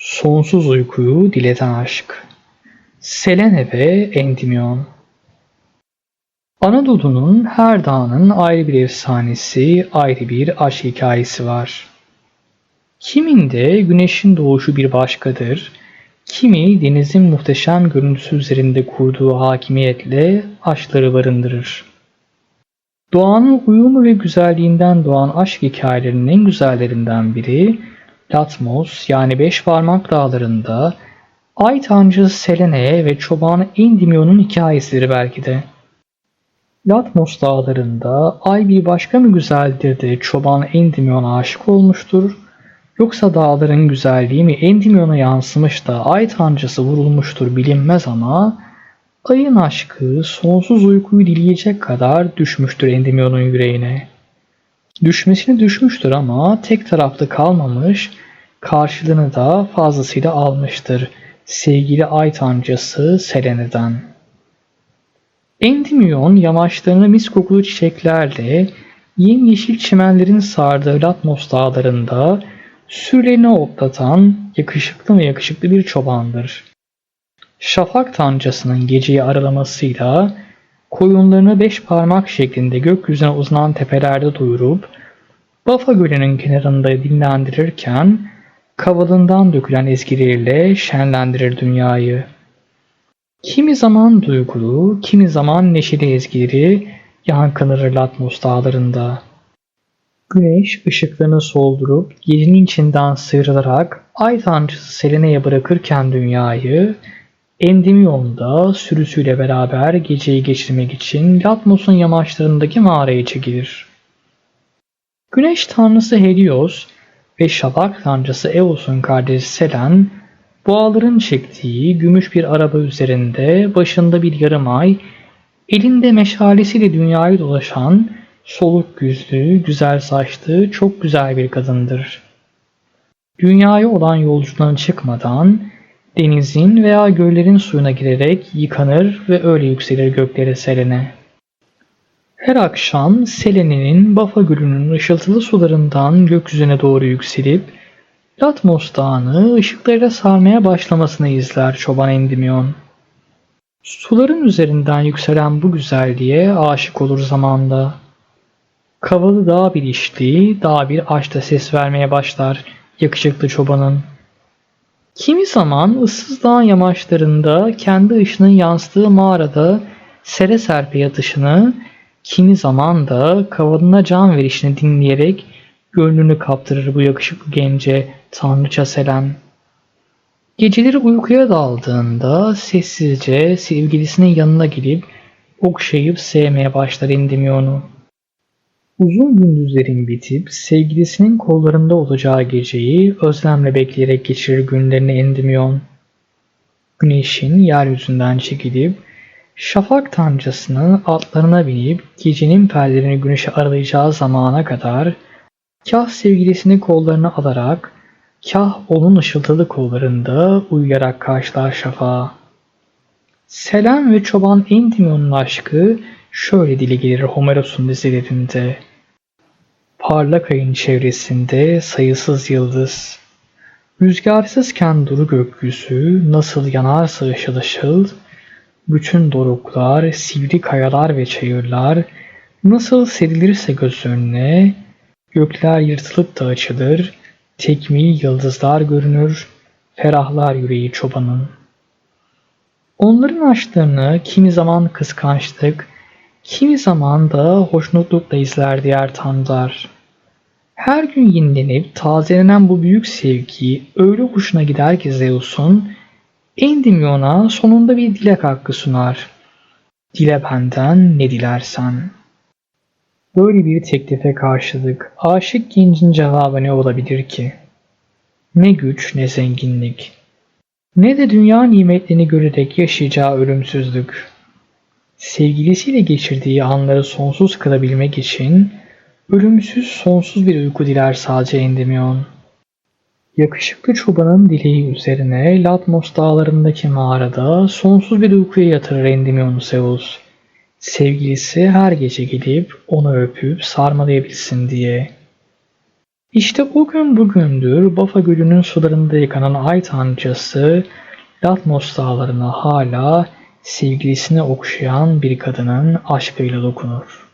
Sonsuz uykuyu dileten aşk. Selene ve Endymion. Anadolu'nun her dağının ayrı bir efsanesi, ayrı bir aşk hikayesi var. Kiminde güneşin doğuşu bir başkadır, kimi denizin muhteşem görüntüsü üzerinde kurduğu hakimiyetle aşkları barındırır. Doğanın uyumu ve güzelliğinden doğan aşk hikayelerinin en güzellerinden biri Latmos yani Beş Parmak Dağları'nda Ay Tanrıcı Selene ve çoban Endymion'un hikayesidir belki de. Latmos dağlarında ay bir başka mı güzeldir de çoban Endymion'a aşık olmuştur? Yoksa dağların güzelliği mi Endymion'a yansımış da ay tanrıcısı vurulmuştur bilinmez ama ayın aşkı sonsuz uykuyu dileyecek kadar düşmüştür Endymion'un yüreğine. Düşmesini düşmüştür ama tek taraflı kalmamış, karşılığını da fazlasıyla almıştır sevgili ay tanrıcısı Selene'den. Endymion yamaçlarını mis kokulu çiçeklerle yemyeşil çimenlerin sardığı Latmos dağlarında sürülerini otlatan yakışıklı ve yakışıklı bir çobandır. Şafak tanrıcasının geceyi aralamasıyla koyunlarını beş parmak şeklinde gökyüzüne uzanan tepelerde doyurup Bafa Gölü'nün kenarında dinlendirirken kavalından dökülen ezgileriyle şenlendirir dünyayı. Kimi zaman duygulu, kimi zaman neşeli ezgileri yankılanır Latmos dağlarında. Güneş ışıklarını soldurup gecenin içinden sıyrılarak ay tanrıcısı Selene'ye bırakırken dünyayı, Endymion'da sürüsüyle beraber geceyi geçirmek için Latmos'un yamaçlarındaki mağaraya çekilir. Güneş tanrısı Helios ve şafak tanrısı Eos'un kardeşi Selen, boğaların çektiği gümüş bir araba üzerinde başında bir yarım ay, elinde meşalesiyle dünyayı dolaşan soluk yüzlü, güzel saçlı, çok güzel bir kadındır. Dünyaya olan yolculuğuna çıkmadan denizin veya göllerin suyuna girerek yıkanır ve öyle yükselir göklere Selene. Her akşam Selene'nin Bafa Gölü'nün ışıltılı sularından gökyüzüne doğru yükselip Latmos Dağı'nı ışıklarıyla sarmaya başlamasını izler çoban Endymion. Suların üzerinden yükselen bu güzelliğe aşık olur zamanda. Kavalı daha bir işli, daha bir aşkta ses vermeye başlar yakışıklı çobanın. Kimi zaman ıssız dağ yamaçlarında kendi ışının yansıdığı mağarada sere serpe yatışını Kimi zaman da kavalına can verişini dinleyerek gönlünü kaptırır bu yakışıklı gence tanrıça Selen. Geceleri uykuya daldığında sessizce sevgilisinin yanına gelip okşayıp sevmeye başlar Endymion'u. Uzun gündüzlerin bitip sevgilisinin kollarında olacağı geceyi özlemle bekleyerek geçirir günlerini Endymion. Güneşin yeryüzünden çekilip Şafak tanrıcısının atlarına binip gecenin perlerini güneşe aralayacağı zamana kadar kah sevgilisini kollarına alarak kah onun ışıltılı kollarında uyuyarak karşılar şafağı. Selen ve çoban Endymion'un aşkı şöyle dile gelir Homeros'un dizilerinde. Parlak ayın çevresinde sayısız yıldız. Rüzgarsızken duru gökyüzü nasıl yanarsa ışıl ışıl, bütün doruklar, sivri kayalar ve çayırlar nasıl serilirse göz önüne, gökler yırtılıp da açılır, tekmil yıldızlar görünür, ferahlar yüreği çobanın. Onların aşklarını kimi zaman kıskançlık, kimi zaman da hoşnutlukla izler diğer tanrılar. Her gün yenilenip tazelenen bu büyük sevgi öyle hoşuna gider ki Zeus'un Endymion'a sonunda bir dilek hakkı sunar. Dile benden ne dilersen. Böyle bir teklife karşılık aşık gencin cevabı ne olabilir ki? Ne güç ne zenginlik. Ne de dünya nimetlerini görerek yaşayacağı ölümsüzlük. Sevgilisiyle geçirdiği anları sonsuz kılabilmek için ölümsüz sonsuz bir uyku diler sadece Endymion. Yakışıklı çobanın dileği üzerine Latmos dağlarındaki mağarada sonsuz bir uykuya yatırır Endymion'u Zeus. Sevgilisi her gece gidip onu öpüp sarmalayabilsin diye. İşte o gün bugündür Bafa Gölü'nün sularında yıkanan ay tanrıçası Latmos dağlarına hala sevgilisine okşayan bir kadının aşkıyla dokunur.